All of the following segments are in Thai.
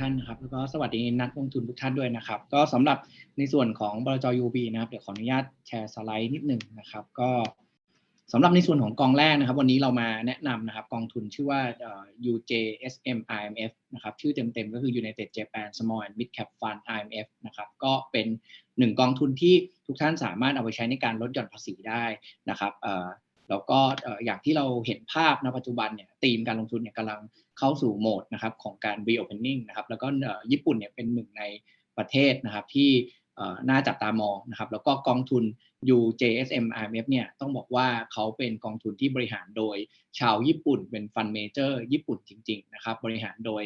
ท่านนะครับ แล้วก็สวัสดีนักลงทุนทุกท่านด้วยนะครับ ก็สำหรับในส่วนของบลจ UB นะครับ เดี๋ยวขออนุญาตแชร์สไลด์นิดหนึ่งนะครับ ก็สำหรับในส่วนของกองแรกนะครับ วันนี้เรามาแนะนำนะครับ กองทุนชื่อว่า UJSM IMF นะครับ ชื่อเต็มๆก็คือ United Japan Small and Mid Cap Fund IMF นะครับ ก็เป็นหนึ่งกองทุนที่ทุกท่านสามารถเอาไปใช้ในการลดหย่อนภาษีได้นะครับ แล้วก็อย่างที่เราเห็นภาพณปัจจุบันเนี่ยธีมการลงทุนเนี่ยกำลังเข้าสู่โหมดนะครับของการ reopening นะครับแล้วก็ญี่ปุ่นเนี่ยเป็นหนึ่งในประเทศนะครับที่ น่าจับตามองนะครับ แล้วก็กองทุน UJSM IMF เนี่ยต้องบอกว่าเขาเป็นกองทุนที่บริหารโดยชาวญี่ปุ่นเป็นฟันเมเจอร์ญี่ปุ่นจริง ๆ นะครับ บริหารโดย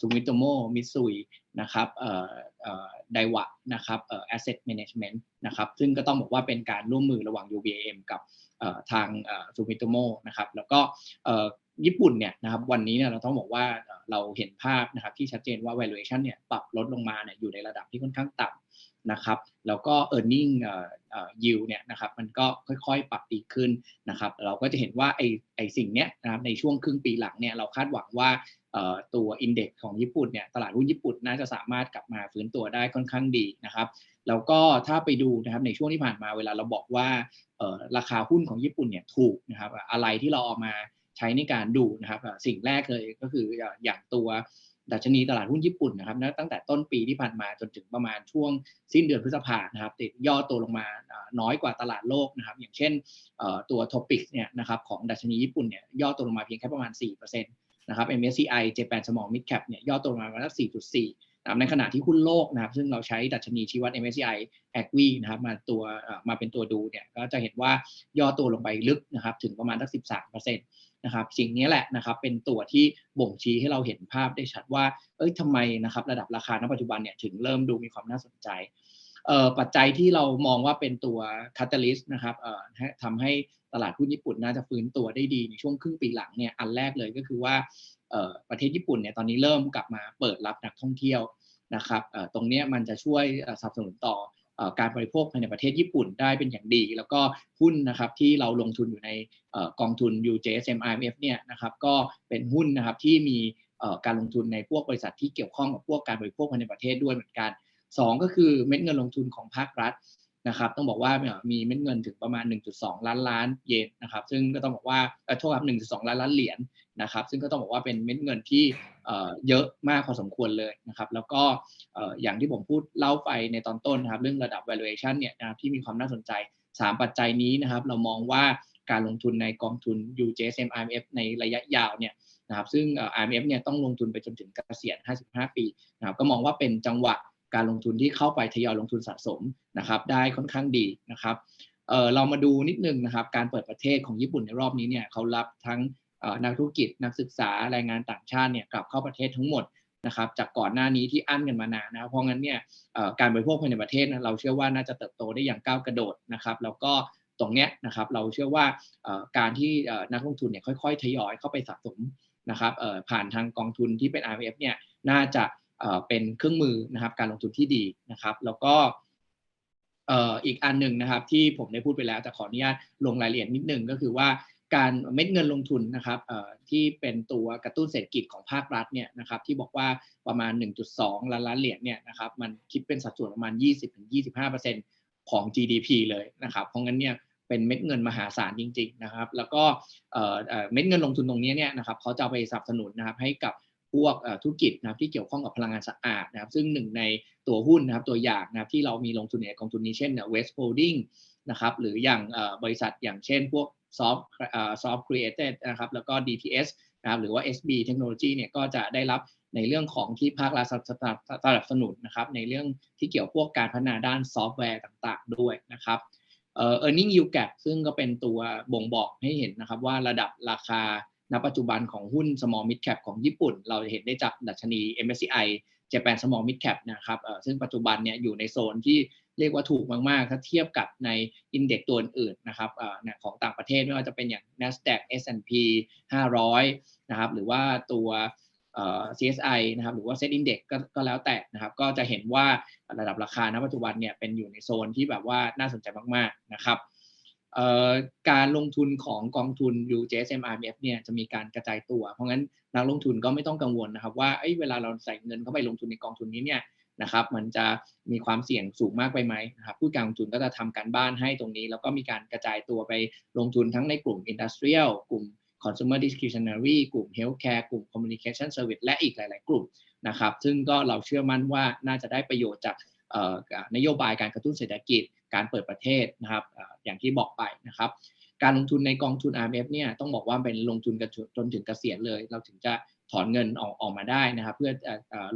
ซูมิโตโมมิซุยนะครับไดวะนะครับ asset management นะครับ ซึ่งก็ต้องบอกว่าเป็นการร่วมมือระหว่าง UBM กับทางซูมิโตโมนะครับ แล้วก็ญี่ปุ่นเนี่ยนะครับวันนี้เนี่ยเราต้องบอกว่าเราเห็นภาพนะครับที่ชัดเจนว่า valuation เนี่ยปรับลดลงมาเนี่ยอยู่ในระดับที่ค่อนข้างต่ำ นะครับแล้วก็ earning yield เนี่ยนะครับมันก็ค่อยๆ ปรับดีขึ้นนะครับเราก็จะเห็นว่าไอ้ไอ้สิ่งเนี้ยนะครับในช่วงครึ่งปีหลังเนี่ยเราคาดหวังว่าตัวอินเด็กซ์ของญี่ปุ่นเนี่ยตลาดหุ้นญี่ปุ่นน่าจะสามารถกลับมาฟื้นตัวได้ค่อนข้างดีนะครับแล้วก็ถ้าไปดูนะครับในช่วงที่ผ่านมาเวลาเราบอกว่าราคาหุ้นของญี่ปุ่นเนี่ยถูกนะครับอะไรที่เราเอามาใช้ในการดูนะครับสิ่งแรกเลยก็คืออย่างตัว ดัชนีตลาดหุ้นญี่ปุ่นนะครับตั้งแต่ต้นปีที่ผ่านมาจนถึงประมาณช่วงสิ้นเดือนพฤษภานะครับติดย่อตัวลงมาน้อยกว่าตลาดโลกนะครับอย่างเช่นตัวท็อปิกเนี่ยนะครับของดัชนีญี่ปุ่นเนี่ยย่อตัวลงมาเพียงแค่ประมาณ 4%นะครับ MSCI Japan Small Mid Cap เนี่ยย่อตัวลงมาประมาณ4.4ในขณะที่หุ้นโลกนะครับซึ่งเราใช้ดัชนีชี้วัด MSCI a g w i นะครับมาตัวมาเป็นตัวดูเนี่ยก็จะเห็นว่าย่อตัวลงไปลึกนะครับถึงประมาณสัก13%น นะครับสิ่งนี้แหละนะครับเป็นตัวที่บ่งชี้ให้เราเห็นภาพได้ชัดว่า เอ้ยทำไมนะครับระดับราคาณปัจจุบันเนี่ยถึงเริ่มดูมีความน่าสนใจปัจจัยที่เรามองว่าเป็นตัวคาตาลิสต์นะครับทำให้ตลาดหุ้นญี่ปุ่นน่าจะฟื้นตัวได้ดีในช่วงครึ่งปีหลังเนี่ยอันแรกเลยก็คือว่าประเทศญี่ปุ่นเนี่ยตอนนี้เริ่มกลับมาเปิดรับนักท่องเที่ยวนะครับตรงนี้มันจะช่วยสนับสนุนต่อ การบริโภคภายในประเทศญี่ปุ่นได้เป็นอย่างดี แล้วก็หุ้นนะครับที่เราลงทุนอยู่ในกองทุน UJSM IMF เนี่ยนะครับก็เป็นหุ้นนะครับที่มีการลงทุนในพวกบริษัทที่เกี่ยวข้องกับพวกการบริโภคภายในประเทศด้วยเหมือนกัน 2 ก็คือเม็ดเงินลงทุนของภาครัฐ นะครับต้องบอกว่ามีเม็ดเงินถึงประมาณ 1.2 ล้านล้านเยนนะครับซึ่งก็ต้องบอกว่าโทษครับ1.2 ล้านล้านเหรียญนะครับซึ่งก็ต้องบอกว่าเป็นเม็ดเงินที่เยอะมากพอสมควรเลยนะครับแล้วก็อย่างที่ผมพูดเล่าไปในตอนต้นนะครับเรื่องระดับ valuation เนี่ยนะครับที่มีความน่าสนใจ 3 ปัจจัยนี้นะครับเรามองว่าการลงทุนในกองทุน UJSM IMF ในระยะยาวเนี่ยนะครับซึ่ง IMF เนี่ยต้องลงทุนไปจนถึงเกษียณ 55 ปีนะครับก็มองว่าเป็นจังหวะ การลงทุนที่เข้าไปทยอยลงทุนสะสมนะครับ ได้ค่อนข้างดีนะครับเเรามาดูนิดนึงนะครับการเปิดประเทศของญี่ปุ่นในรอบนี้เนี่ยเขารับทั้งนักธุรกิจนักศึกษาแรงงานต่างชาติเนี่ยกลับเข้าประเทศทั้งหมดนะครับจากก่อนหน้านี้ที่อั้นกันมานานนะเพราะงั้นเนี่ยการบริโภคภายในประเทศเราเชื่อว่าน่าจะเติบโตได้อย่างก้าวกระโดดนะครับแล้วก็ตรงเนี้ยนะครับเราเชื่อว่าการที่นักลงทุนเนี่ยค่อยๆ ทยอยเข้าไปสะสมนะครับผ่านทางกองทุนที่เป็น RF เนี่ยน่าจะ เป็นเครื่องมือนะครับการลงทุนที่ดีนะครับ แล้วก็อีกอันหนึ่งนะครับ ที่ผมได้พูดไปแล้วแต่ขออนุญาตลงรายละเอียดนิดนึงก็คือว่าการเม็ดเงินลงทุนนะครับที่เป็นตัวกระตุ้นเศรษฐกิจของภาครัฐเนี่ยนะครับที่บอกว่าประมาณ 1.2 ล้านล้านเหรียญเนี่ยนะครับมันคิดเป็นสัดส่วนประมาณ 20-25%ของ GDP เลยนะครับเพราะงั้นเนี่ยเป็นเม็ดเงินมหาศาลจริง ๆนะครับ แล้วก็เม็ดเงินลงทุนตรงนี้เนี่ยนะครับเขาจะไปสนับสนุนนะครับให้กับ พวกธุรกิจนะครับที่เกี่ยวข้องกับพลังงานสะอาดนะครับซึ่งหนึ่งในตัวหุ้นนะครับตัวอย่างนะครับที่เรามีลงทุนในกองทุนนี้เช่น West Holding นะครับหรืออย่างบริษัทอย่างเช่นพวก Soft Soft Created นะครับแล้วก็ DTS นะครับหรือว่า SB Technology เนี่ยก็จะได้รับในเรื่องของที่ภาครัฐสนับสนุนนะครับในเรื่องที่เกี่ยวพวกการพัฒนาด้านซอฟต์แวร์ต่างๆ ด้วยนะครับเออ earning yield gap ซึ่งก็เป็นตัวบ่งบอกให้เห็นนะครับว่าระดับราคา ณปัจจุบันของหุ้น small mid cap ของญี่ปุ่น เราจะเห็นได้จากดัชนี MSCI Japan Small Mid Cap นะครับซึ่งปัจจุบันเนี่ยอยู่ในโซนที่เรียกว่าถูกมาก ๆ ถ้าเทียบกับในอินเด็กตัวอื่นนะครับของต่างประเทศไม่ว่าจะเป็นอย่าง NASDAQ S&P 500 นะครับ หรือว่าตัว CSI นะครับหรือว่า Set Index ก็ก็แล้วแต่นะครับ ก็จะเห็นว่าระดับราคาณปัจจุบันเนี่ยเป็นอยู่ในโซนที่แบบว่าน่าสนใจมาก ๆ นะครับ การลงทุนของกองทุน UJSMRF เนี่ยจะมีการกระจายตัว เพราะงั้นนักลงทุนก็ไม่ต้องกังวลนะครับ ว่าเอ้ยเวลาเราใส่เงินเข้าไปลงทุนในกองทุนนี้เนี่ยนะครับมันจะมีความเสี่ยงสูงมากไปไหมนะครับผู้การลงทุนก็จะทำการบ้านให้ตรงนี้ แล้วก็มีการกระจายตัวไปลงทุนทั้งในกลุ่ม Industrial กลุ่ม Consumer Discretionary กลุ่ม Healthcare กลุ่ม Communication Service และอีกหลาย ๆ กลุ่มนะครับซึ่งก็เราเชื่อมั่นว่าน่าจะได้ประโยชน์จาก นโยบายการกระตุ้นเศรษฐกิจการเปิดประเทศนะครับอย่างที่บอกไปนะครับ การลงทุนในกองทุน RMF เนี่ยต้องบอกว่าเป็นลงทุนจนถึงเกษียณเลย เราถึงจะถอนเงินออกออกมาได้นะครับ เพื่อ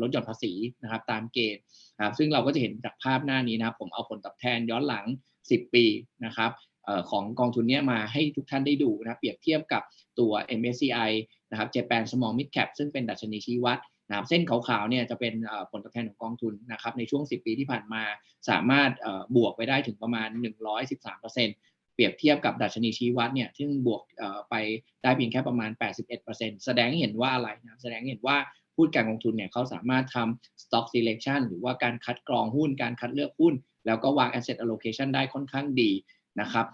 ลดหย่อนภาษีนะครับตามเกณฑ์นะครับซึ่งเราก็จะเห็นจากภาพหน้านี้นะครับ ผมเอาผลตอบแทนย้อนหลัง 10 ปีนะครับของกองทุนนี้มาให้ทุกท่านได้ดูนะเปรียบเทียบกับตัว MSCI นะครับ Japan Small Mid Cap ซึ่งเป็นดัชนีชี้วัด นะเส้นขาวๆเนี่ยจะเป็นผลตอบแทนของกองทุนนะครับในช่วง 10 ปีที่ผ่านมาสามารถบวกไปได้ถึงประมาณ 113%เปรียบเทียบกับดัชนีชี้วัดเนี่ยซึ่งบวกไปได้เพียงแค่ประมาณ 81%แสดงให้เห็นว่าอะไรนะแสดงให้เห็นว่าผู้การลงทุนเนี่ยเขาสามารถทำ stock selection หรือว่าการคัดกรองหุ้นการคัดเลือกหุ้น แล้วก็วาง asset allocation ได้ค่อนข้างดีนะครับ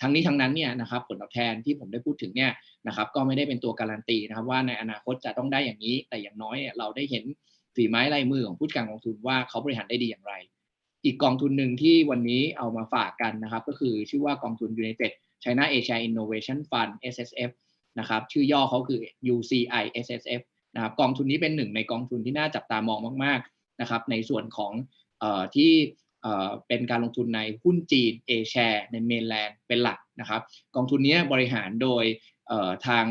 ทั้งนี้ทั้งนั้นเนี่ยนะครับผลตอบแทนที่ผมได้พูดถึงเนี่ยนะครับก็ไม่ได้เป็นตัวการันตีนะครับว่าในอนาคตจะต้องได้อย่างนี้ แต่อย่างน้อยเราได้เห็นฝีไม้ลายมือของผู้จัดการกองทุนว่าเขาบริหารได้ดีอย่างไร อีกกองทุนหนึ่งที่วันนี้เอามาฝากกันนะครับ ก็คือชื่อว่ากองทุน United China Asia Innovation Fund SSF นะครับชื่อย่อเขาคือ UCI SSF นะครับกองทุนนี้เป็นหนึ่งในกองทุนที่น่าจับตามองมาก ๆนะครับ ในส่วนของอที่ เป็นการลงทุนในหุ้นจีน A share ในเมนแลนด์เป็นหลักนะครับกองทุนนี้บริหารโดยทาง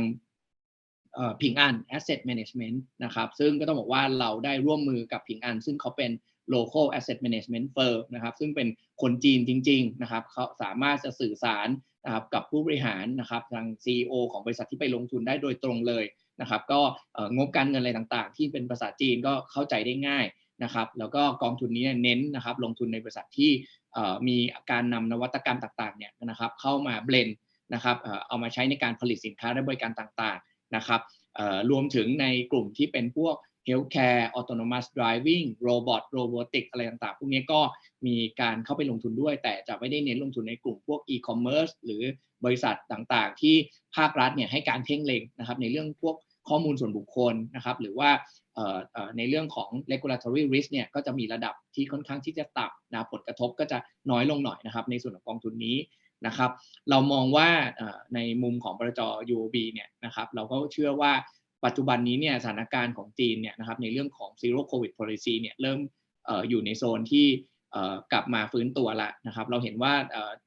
พิงอัน Asset Management นะครับซึ่งก็ต้องบอกว่าเราได้ร่วมมือกับพิงอัน ซึ่งเขาเป็น local asset management firm นะครับซึ่งเป็นคนจีนจริงๆนะครับเขาสามารถจะสื่อสารนะครับกับผู้บริหารนะครับทาง CEO ของบริษัทที่ไปลงทุนได้โดยตรงเลยนะครับก็งบการเงินอะไรต่างๆ ที่เป็นภาษาจีนก็เข้าใจได้ง่าย นะครับแล้วก็กองทุนนี้เน้นนะครับลงทุนในบริษัทที่มีการนำนวัตกรรมต่างๆเนี่ยนะครับเข้ามาเบลนนะครับเอามาใช้ในการผลิตสินค้าและบริการต่างๆนะครับรวมถึงในกลุ่มที่เป็นพวก healthcare autonomous driving robot robotic อะไรต่างๆ พวกนี้ก็มีการเข้าไปลงทุนด้วย แต่จะไม่ได้เน้นลงทุนในกลุ่มพวก e-commerce หรือบริษัทต่างๆ ที่ภาครัฐเนี่ยให้การเพ่งเล็งนะครับในเรื่องพวก ข้อมูลส่วนบุคคลนะครับ หรือว่าในเรื่องของ regulatory risk เนี่ยก็จะมีระดับที่ค่อนข้างที่จะต่ำนะผลกระทบก็จะน้อยลงหน่อยนะครับ ในส่วนของกองทุนนี้นะครับ เรามองว่าในมุมของบรจ UOB เนี่ยนะครับ เราก็เชื่อว่าปัจจุบันนี้เนี่ยสถานการณ์ของจีนเนี่ยนะครับในเรื่องของ zero covid policy เนี่ยเริ่มออยู่ในโซนที่ กลับมาฟื้นตัวละนะครับ เราเห็นว่า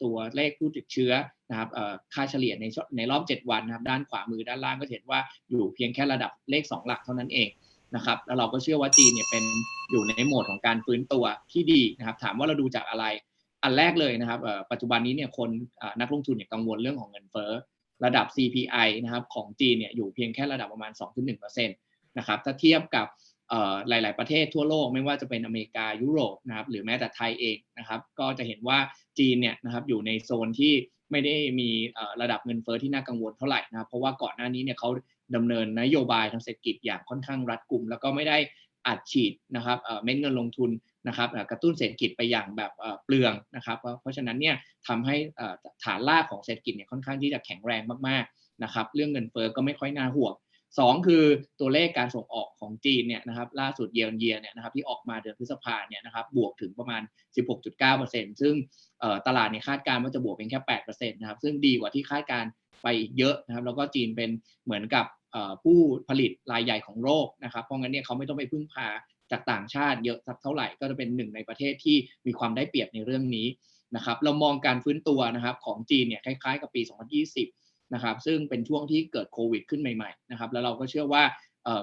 ตัวเลขผู้ติดเชื้อนะครับค่าเฉลี่ยในในรอบ 7 วันนะครับด้านขวามือด้านล่างก็เห็นว่าอยู่เพียงแค่ระดับเลข 2 หลักเท่านั้นเองนะครับแล้วเราก็เชื่อว่าจีนเนี่ยเป็นอยู่ในโหมดของการฟื้นตัวที่ดีนะครับ ถามว่าเราดูจากอะไรอันแรกเลยนะครับปัจจุบันนี้เนี่ยคนนักลงทุนเนี่ยกังวลเรื่องของเงินเฟ้อระดับ CPI นะครับของจีนเนี่ยอยู่เพียงแค่ระดับประมาณ 2-1%นะครับถ้าเทียบกับ หลาย ๆ ประเทศทั่วโลกไม่ว่าจะเป็นอเมริกายุโรปนะครับหรือแม้แต่ไทยเองนะครับ ก็จะเห็นว่าจีนเนี่ยนะครับอยู่ในโซนที่ไม่ได้มีระดับเงินเฟอ้อที่น่ากังวลเท่าไหร่นะครับเพราะว่าก่อนหน้านี้เนี่ยเขาดำเนินนโยบายทางเศรษฐกิจอย่างค่อนข้างรัดกุม แล้วก็ไม่ได้อัดฉีดนะครับเม็ดเงินลงทุนนะครับกระตุ้นเศรษฐกิจไปอย่างแบบเปลืองนะครับ เพราะฉะนั้นเนี่ยทำให้ฐานรากของเศรษฐกิจเนี่ยค่อนข้างที่จะแข็งแรงมากๆนะครับเรื่องเงินเฟอ้อก็ไม่ค่อยน่าห่วง สองคือตัวเลขการส่งออกของจีนเนี่ยนะครับล่าสุดเยียร์เยียเนี่ยนะครับที่ออกมาเดือนพฤษภาเนี่ยนะครับบวกถึงประมาณ 16.9%ซึ่งตลาดเนี่ยคาดการณ์ว่าจะบวกเพียงแค่8%นะครับซึ่งดีกว่าที่คาดการไปเยอะนะครับแล้วก็จีนเป็นเหมือนกับผู้ผลิตรายใหญ่ของโลกนะครับเพราะงั้นเนี่ยเขาไม่ต้องไปพึ่งพาจากต่างชาติเยอะสักเท่าไหร่ก็จะเป็นหนึ่งในประเทศที่มีความได้เปรียบในเรื่องนี้นะครับเรามองการฟื้นตัวนะครับของจีนเนี่ยคล้ายๆกับปี 2020 นะครับซึ่งเป็นช่วงที่เกิดโควิดขึ้นใหม่ๆนะครับแล้วเราก็เชื่อว่า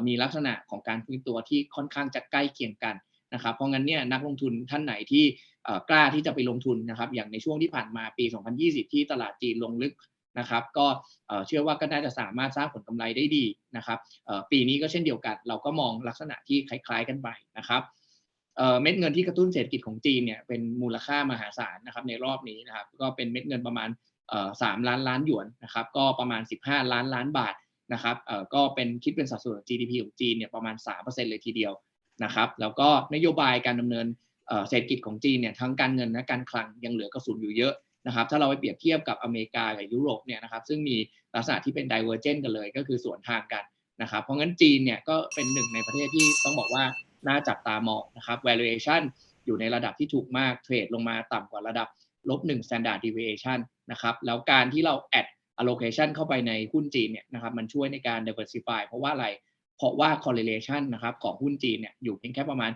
มีลักษณะของการฟื้นตัวที่ค่อนข้างจะใกล้เคียงกันนะครับเพราะงั้นเนี่ยนักลงทุนท่านไหนที่กล้าที่จะไปลงทุนนะครับอย่างในช่วงที่ผ่านมาปี 2020 ที่ตลาดจีนลงลึกนะครับก็เชื่อว่าก็น่าจะสามารถสร้างผลกำไรได้ดีนะครับปีนี้ก็เช่นเดียวกัน เราก็มองลักษณะที่คล้าย ๆ กันไปนะครับเม็ดเงินที่กระตุ้นเศรษฐกิจของจีนเนี่ยเป็นมูลค่ามหาศาลนะครับในรอบนี้นะครับก็เป็นเม็ดเงินประมาณ สามล้านล้านหยวนนะครับก็ประมาณ 15 ล้านล้านบาทนะครับก็เป็นคิดเป็นสัดส่วน GDP ของจีนเนี่ยประมาณ 3%เลยทีเดียวนะครับแล้วก็นโยบายการดำเนินเศรษฐกิจของจีนเนี่ยทั้งการเงินและการคลังยังเหลือกระสุนอยู่เยอะนะครับถ้าเราไปเปรียบเทียบกับอเมริกากับยุโรปเนี่ยนะครับซึ่งมีลักษณะที่เป็น divergent กันเลยก็คือสวนทางกันนะครับเพราะงั้นจีนเนี่ยก็เป็นหนึ่งในประเทศที่ต้องบอกว่าน่าจับตามองนะครับ valuation อยู่ในระดับที่ถูกมากเทรดลงมาต่ำกว่าระดับลบ1 standard deviation นะครับแล้วการที่เรา add allocation เข้าไปในหุ้นจีนเนี่ยนะครับมันช่วยในการ diversify เพราะว่าอะไร เพราะว่า correlation นะครับของหุ้นจีนเนี่ยอยู่เพียงแค่ประมาณ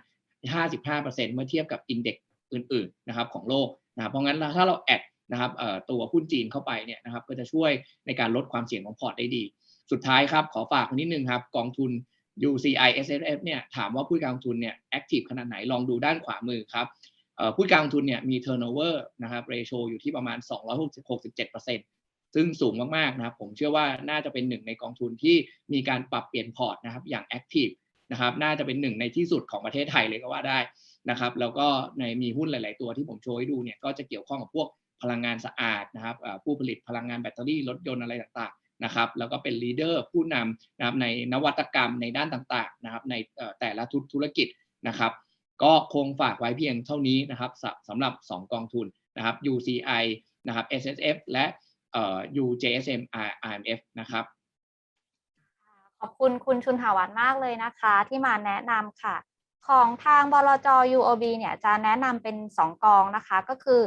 55%เมื่อเทียบกับ index อื่นๆนะครับของโลกนะครับเพราะงั้นถ้าเราแอดนะครับตัวหุ้นจีนเข้าไปเนี่ยนะครับก็จะช่วยในการลดความเสี่ยงของพอร์ตได้ดี สุดท้ายครับขอฝากนิดนึงครับกองทุน UCI SFF เนี่ยถามว่าผู้การลงทุนเนี่ยแอคทีฟขนาดไหนลองดูด้านขวามือครับ ผู้การลงทุนเนี่ยมี turnover นะครับ ratio อยู่ที่ประมาณ 267%ซึ่งสูงมากๆนะครับผมเชื่อว่าน่าจะเป็นหนึ่งในกองทุนที่มีการปรับเปลี่ยนพอร์ตนะครับอย่างแอคทีฟนะครับน่าจะเป็นหนึ่งในที่สุดของประเทศไทยเลยก็ว่าได้นะครับแล้วก็ในมีหุ้นหลาย ๆ ตัวที่ผมโชว์ให้ดูเนี่ยก็จะเกี่ยวข้องกับพวกพลังงานสะอาดนะครับผู้ผลิตพลังงานแบตเตอรี่รถยนต์อะไรต่างๆนะครับแล้วก็เป็นลีดเดอร์ผู้นำนะครับในนวัตกรรมในด้านต่างๆนะครับในแต่ละธุรกิจนะครับ ก็คงฝากไว้เพียงเท่านี้นะครับสำหรับ 2 กองทุนนะครับ UCI นะครับ SSF และเอ่อ UJSM RMF นะครับ ขอบคุณคุณชุนหาวันมากเลยนะคะ ที่มาแนะนำค่ะ ของทางบลจ UOB เนี่ยจะแนะนำเป็น 2 กองนะคะ ก็คือ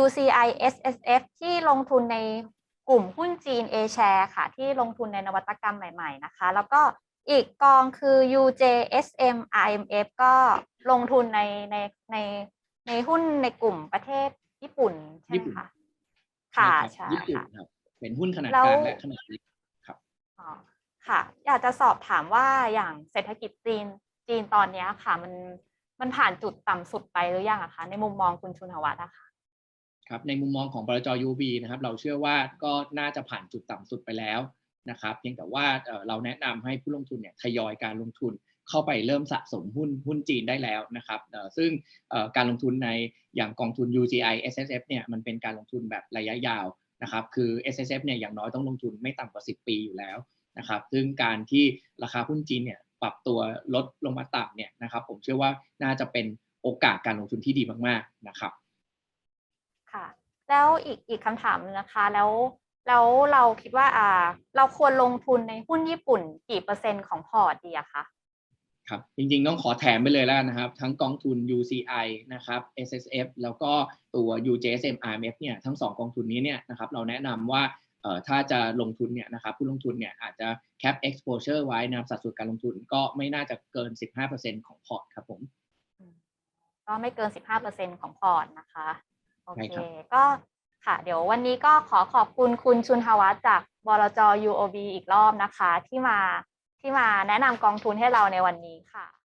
UCI SSF ที่ลงทุนในกลุ่มหุ้นจีน A share ค่ะ ที่ลงทุนในนวัตกรรมใหม่ ๆ นะคะ แล้วก็ อีกกองคือ UJSM RMF ก็ลงทุนในในในในหุ้นในกลุ่มประเทศญี่ปุ่นใช่ไหมคะค่ะใช่ใช่ครับญี่ปุ่นค่ะครับเป็นหุ้นขนาดแล้กวลางและขนาดเล็กอ๋อค่ะ อยากจะสอบถามว่าอย่างเศรษฐกิจจีนจีนตอนเนี้ยค่ะ มันมันผ่านจุดต่ำสุดไปหรือยังอะคะในมุมมองคุณชุนหวัฒน์อะค่ะครับในมุมมองของบลจ UB นะครับ เราเชื่อว่าก็น่าจะผ่านจุดต่ำสุดไปแล้ว นะครับเพียงแต่ว่าเราแนะนำให้ผู้ลงทุนเนี่ยทยอยการลงทุนเข้าไปเริ่มสะสมหุ้นหุ้นจีนได้แล้วนะครับซึ่งการลงทุนในอย่างกองทุน UGI SSF เนี่ยมันเป็นการลงทุนแบบระยะยาวนะครับคือ SSF เนี่ยอย่างน้อยต้องลงทุนไม่ต่ำกว่า 10 ปีอยู่แล้วนะครับซึ่งการที่ราคาหุ้นจีนเนี่ยปรับตัวลดลงมาต่ำเนี่ยนะครับผมเชื่อว่าน่าจะเป็นโอกาสการลงทุนที่ดีมากๆนะครับ ค่ะ แล้วอีกอีกคำถามนะคะ แล้ว แล้วเราคิดว่าอ่า เราควรลงทุนในหุ้นญี่ปุ่นกี่เปอร์เซ็นต์ของพอร์ตดีอะคะครับจริงๆต้องขอแถมไปเลยแล้วกันนะครับ ทั้งกองทุน UCI นะครับ SSF แล้วก็ตัว UJSM RMF เนี่ยทั้งสองกองทุนนี้เนี่ยนะครับเราแนะนำว่าเอ่อถ้าจะลงทุนเนี่ยนะครับผู้ลงทุนเนี่ยอาจจะ cap exposure ไว้นะครับสัดส่วนการลงทุนก็ไม่น่าจะเกิน 15%ของพอร์ตครับผม ก็ไม่เกิน 15%ของพอร์ตนะคะ โอใช่เค ครับ ก็ ค่ะ เดี๋ยววันนี้ก็ขอขอบคุณคุณชุนทวัฒน์จากบลจ UOB อีกรอบนะคะ ที่มาที่มาแนะนำกองทุนให้เราในวันนี้ค่ะ